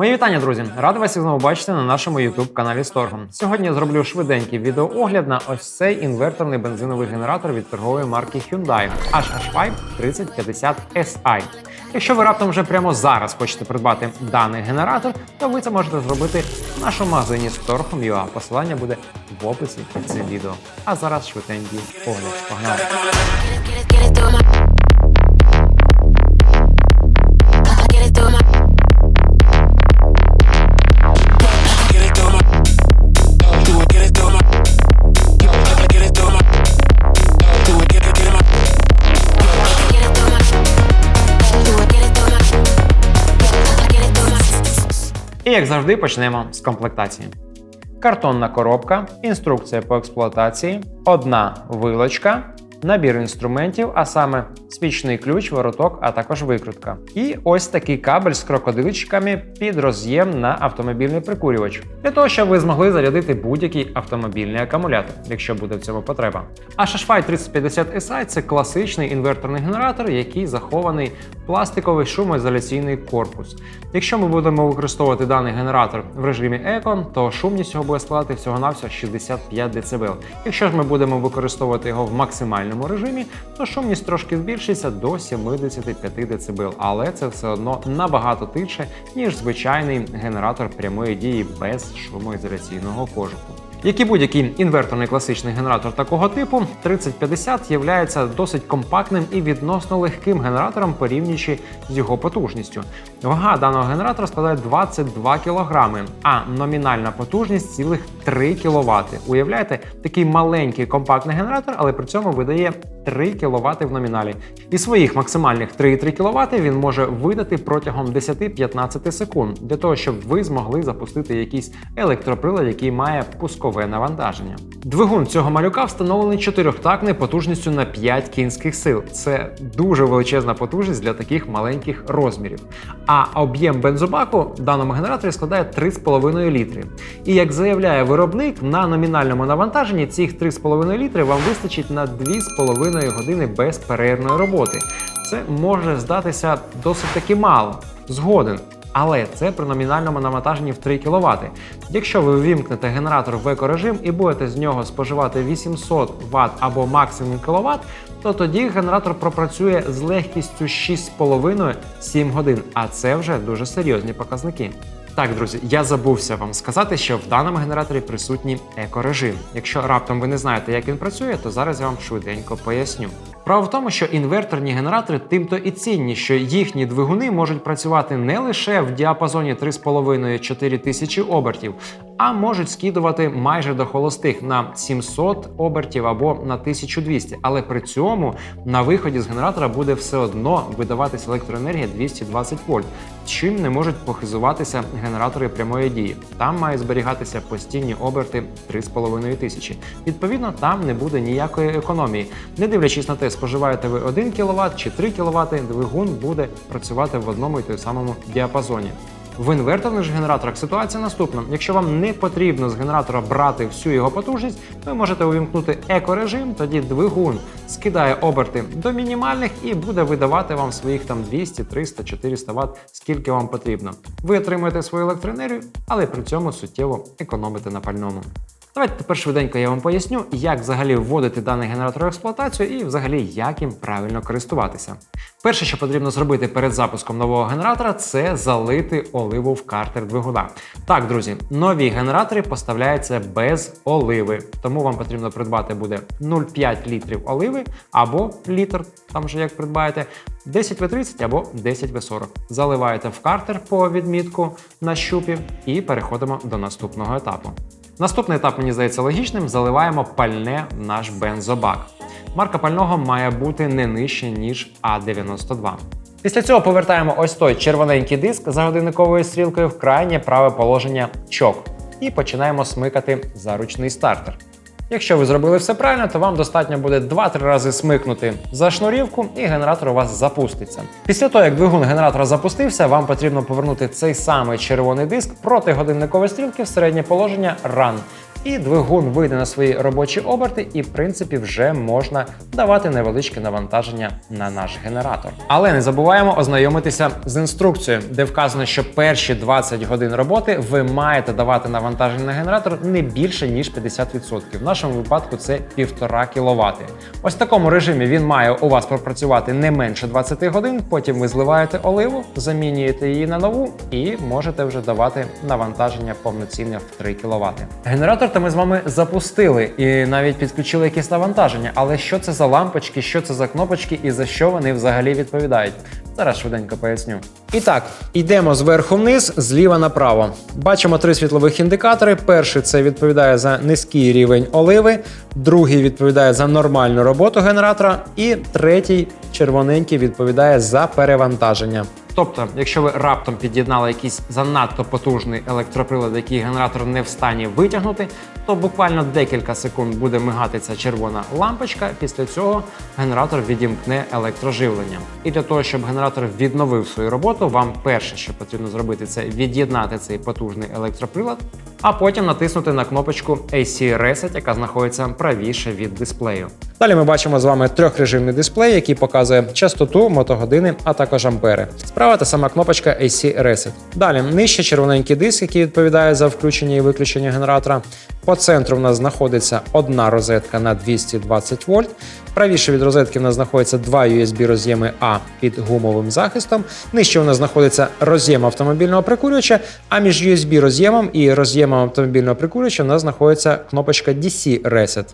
Мої вітання, друзі! Радий вас знову бачити на нашому youtube каналі Сторгом. Сьогодні я зроблю швиденький відеоогляд на ось цей інверторний бензиновий генератор від торгової марки Hyundai HH5 3050 SI. Якщо ви раптом вже прямо зараз хочете придбати даний генератор, то ви це можете зробити в нашому магазині Storhom.ua. Посилання буде в описі під цим відео. А зараз швиденький огляд. Погнали! І як завжди, почнемо з комплектації. Картонна коробка, інструкція по експлуатації, одна вилочка, набір інструментів, а саме свічний ключ, вороток, а також викрутка. І ось такий кабель з крокодилчиками під роз'єм на автомобільний прикурювач, для того, щоб ви змогли зарядити будь-який автомобільний акумулятор, якщо буде в цьому потреба. А HHFI 3050 SI – це класичний інверторний генератор, який захований в пластиковий шумоізоляційний корпус. Якщо ми будемо використовувати даний генератор в режимі еко, то шумність його буде складати всього-навсього 65 дБ. Якщо ж ми будемо використовувати його в максимальному режимі, то шумність трошки збільшиться до 75 дБ, але це все одно набагато тихше, ніж звичайний генератор прямої дії без шумоізоляційного кожуху. Як і будь-який інверторний класичний генератор такого типу, 3050 є досить компактним і відносно легким генератором порівнюючи з його потужністю. Вага даного генератора складає 22 кг, а номінальна потужність цілих 3 кВт. Уявляєте, такий маленький компактний генератор, але при цьому видає 3 кВт в номіналі. І своїх максимальних 3,3 кВт він може видати протягом 10-15 секунд для того, щоб ви змогли запустити якийсь електроприлад, який має пускове навантаження. Двигун цього малюка встановлений чотирьохтактний потужністю на 5 кінських сил. Це дуже величезна потужність для таких маленьких розмірів. А об'єм бензобаку в даному генераторі складає 3,5 літри. І як заявляє виробник, на номінальному навантаженні цих 3,5 літри вам вистачить на 2,5 години безперервної роботи. Це може здатися досить таки мало. Згоден. Але це при номінальному навантаженні в 3 кВт. Якщо ви ввімкнете генератор в екорежим і будете з нього споживати 800 Вт або максимум кВт, то тоді генератор пропрацює з легкістю 6,5-7 годин, а це вже дуже серйозні показники. Так, друзі, я забувся вам сказати, що в даному генераторі присутній екорежим. Якщо раптом ви не знаєте, як він працює, то зараз я вам швиденько поясню. Право в тому, що інверторні генератори тимто і цінні, що їхні двигуни можуть працювати не лише в діапазоні 3,5-4 тисячі обертів, а можуть скидувати майже до холостих на 700 обертів або на 1200. Але при цьому на виході з генератора буде все одно видаватися електроенергія 220 вольт, чим не можуть похизуватися генератори прямої дії. Там мають зберігатися постійні оберти 3,5 тисячі. Відповідно, там не буде ніякої економії. Не дивлячись на те, споживаєте ви 1 кВт чи 3 кВт, двигун буде працювати в одному і той самому діапазоні. В інверторних генераторах ситуація наступна: якщо вам не потрібно з генератора брати всю його потужність, ви можете увімкнути екорежим, тоді двигун скидає оберти до мінімальних і буде видавати вам своїх там 200, 300, 400 Вт, скільки вам потрібно. Ви отримуєте свою електроенергію, але при цьому суттєво економите на пальному. Давайте тепер швиденько я вам поясню, як взагалі вводити даний генератор в експлуатацію і взагалі як їм правильно користуватися. Перше, що потрібно зробити перед запуском нового генератора, це залити оливу в картер двигуна. Так, друзі, нові генератори поставляються без оливи, тому вам потрібно придбати буде 0,5 літрів оливи або літр, там же як придбаєте, 10 В30 або 10 В40. Заливаєте в картер по відмітку на щупі і переходимо до наступного етапу. Наступний етап, мені здається, логічним. Заливаємо пальне в наш бензобак. Марка пального має бути не нижче, ніж А92. Після цього повертаємо ось той червоненький диск за годинниковою стрілкою в крайнє праве положення чок і починаємо смикати заручний стартер. Якщо ви зробили все правильно, то вам достатньо буде 2-3 рази смикнути за шнурівку, і генератор у вас запуститься. Після того, як двигун генератора запустився, вам потрібно повернути цей самий червоний диск проти годинникової стрілки в середнє положення Run і двигун вийде на свої робочі оберти, і в принципі вже можна давати невеличке навантаження на наш генератор. Але не забуваємо ознайомитися з інструкцією, де вказано, що перші 20 годин роботи ви маєте давати навантаження на генератор не більше ніж 50%. В нашому випадку це 1,5 кВт. Ось в такому режимі він має у вас пропрацювати не менше 20 годин. Потім ви зливаєте оливу, замінюєте її на нову і можете вже давати навантаження повноцінне в 3 кВт. Генератор то ми з вами запустили і навіть підключили якесь навантаження. Але що це за лампочки, що це за кнопочки і за що вони взагалі відповідають? Зараз швиденько поясню. І так, йдемо зверху вниз, зліва направо. Бачимо три світлових індикатори. Перший це відповідає за низький рівень оливи, другий відповідає за нормальну роботу генератора, і третій червоненький відповідає за перевантаження. Тобто, якщо ви раптом під'єднали якийсь занадто потужний електроприлад, який генератор не в стані витягнути, то буквально декілька секунд буде мигати ця червона лампочка. Після цього генератор відімкне електроживлення. І для того, щоб генератор відновив свою роботу, вам перше, що потрібно зробити, це від'єднати цей потужний електроприлад, а потім натиснути на кнопочку AC Reset, яка знаходиться правіше від дисплею. Далі ми бачимо з вами трьохрежимний дисплей, який показує частоту, мотогодини, а також ампери. Справа та сама кнопочка AC Reset. Далі нижче червоненький диск, який відповідає за включення і виключення генератора. По центру в нас знаходиться одна розетка на 220 вольт. Правіше від розетки в нас знаходиться два USB роз'єми А під гумовим захистом. Нижче у нас знаходиться роз'єм автомобільного прикурювача, а між USB роз'ємом і роз'ємом автомобільного прикурювача в нас знаходиться кнопочка DC Reset.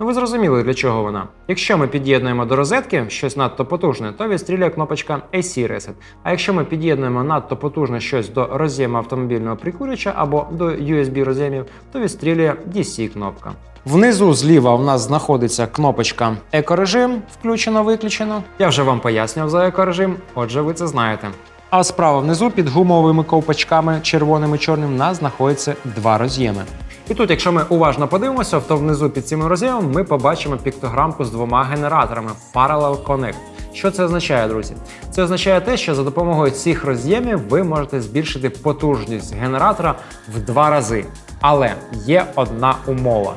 Ну ви зрозуміли, для чого вона. Якщо ми під'єднуємо до розетки щось надто потужне, то відстрілює кнопочка AC Reset. А якщо ми під'єднуємо надто потужне щось до роз'єму автомобільного прикурювача або до USB роз'ємів, то відстрілює DC кнопка. Внизу зліва у нас знаходиться кнопочка екорежим, включено-виключено. Я вже вам пояснював за екорежим, отже, ви це знаєте. А справа внизу під гумовими ковпачками червоним і чорним у нас знаходиться два роз'єми. І тут, якщо ми уважно подивимося, то внизу під цим роз'ємом ми побачимо піктограмку з двома генераторами Parallel Connect. Що це означає, друзі? Це означає те, що за допомогою цих роз'ємів ви можете збільшити потужність генератора в два рази. Але є одна умова,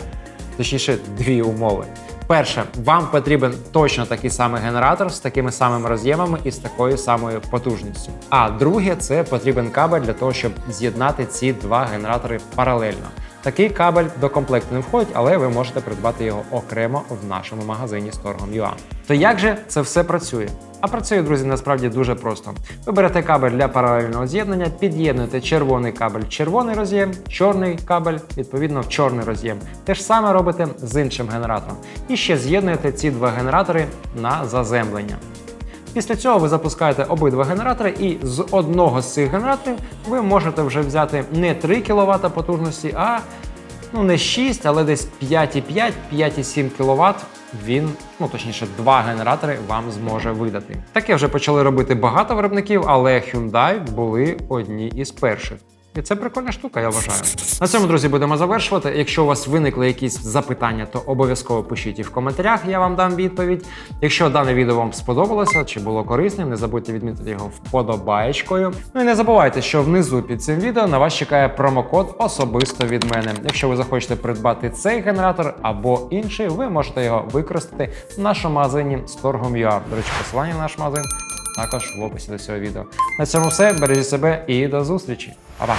точніше, дві умови. Перше, вам потрібен точно такий самий генератор з такими самими роз'ємами і з такою самою потужністю. А друге, це потрібен кабель для того, щоб з'єднати ці два генератори паралельно. Такий кабель до комплекту не входить, але ви можете придбати його окремо в нашому магазині Storgom.ua. То як же це все працює? А працює, друзі, насправді дуже просто. Ви берете кабель для паралельного з'єднання, під'єднуєте червоний кабель в червоний роз'єм, чорний кабель, відповідно, в чорний роз'єм. Те ж саме робите з іншим генератором. І ще з'єднуєте ці два генератори на заземлення. Після цього ви запускаєте обидва генератори, і з одного з цих генераторів ви можете вже взяти не 3 кВт потужності, а ну не 6, але десь 5,5, 5,7 кВт. Він, ну точніше, два генератори вам зможе видати. Таке вже почали робити багато виробників, але Hyundai були одні із перших. І це прикольна штука, я вважаю. На цьому, друзі, будемо завершувати. Якщо у вас виникли якісь запитання, то обов'язково пишіть їх в коментарях, я вам дам відповідь. Якщо дане відео вам сподобалося чи було корисним, не забудьте відмітити його вподобаєчкою. Ну і не забувайте, що внизу під цим відео на вас чекає промокод особисто від мене. Якщо ви захочете придбати цей генератор або інший, ви можете його використати в нашому магазині Storgom.ua. До речі, посилання на наш магазин також в описі до цього відео. На цьому все. Бережіть себе і до зустрічі. Па-па!